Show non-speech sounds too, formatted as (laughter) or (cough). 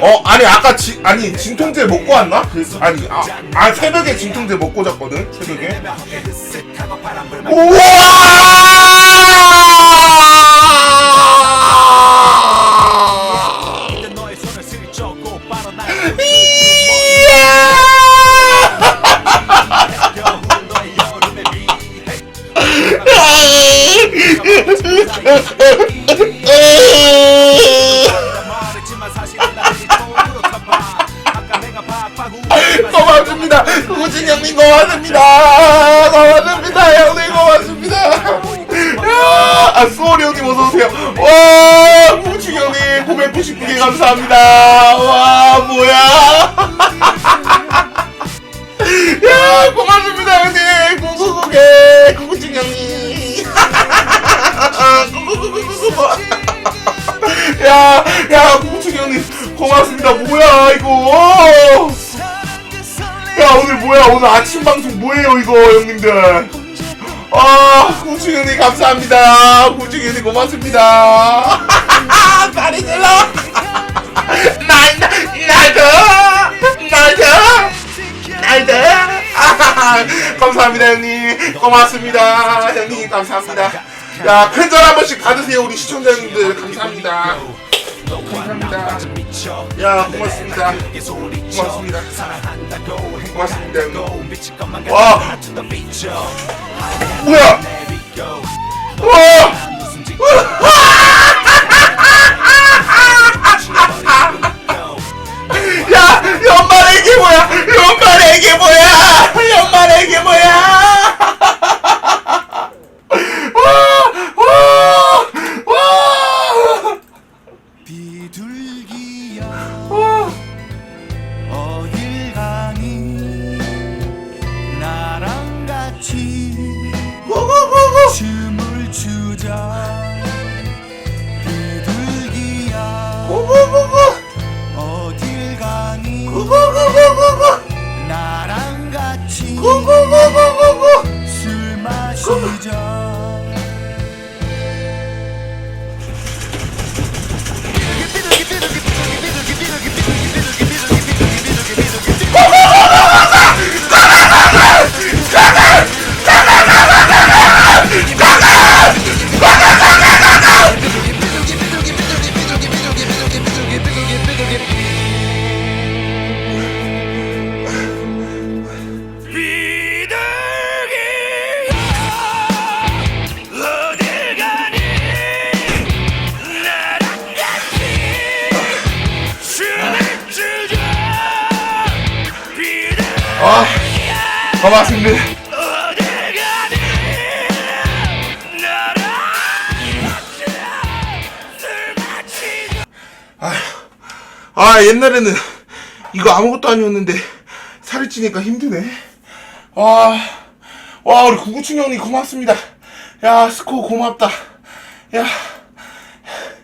어 아니 아까 지, 아니 진통제 먹고 왔나? 아니 아, 아 새벽에 진통제 먹고 잤거든 새벽에 우와 고맙습니다. 구진 형님 고맙습니다. 고맙습니다. 형님 고맙습니다. 야, 아 수월이 형님 어서오세요. 와 구진 형님 999개 감사합니다. 와 뭐야? 야 고맙습니다 형님. 999개 구진 형님. 99999 (laughs) 야, 야, 구구충 형님, 고맙습니다. 뭐야, 이거. 야, 오늘 뭐야, 오늘 아침 방송 뭐예요, 이거, 형님들. 아, 형님, 감사합니다. 형님, 고맙습니다. (laughs) 다리 질러. 날, 날도, 날도, 날도. 아, 감사합니다, 형님. 고맙습니다. 형님, 감사합니다. 야, 큰절 한 번씩 받으세요, 우리 시청자님들. 감사합니다. 감사합니다. 야, 고맙습니다. 고맙습니다. 고맙습니다. 와, 뭐야? 와! 추자 비둘기야 고고고고! 어딜 가니 고고고고고! 나랑 같이 고고고고고! 술 마시자 아, 고맙습니다. 마시자 아, 옛날에는 이거 아무것도 아니었는데 살이 찌니까 힘드네. 와, 와, 우리 구구충 형님 고맙습니다. 야, 스코 고맙다. 야,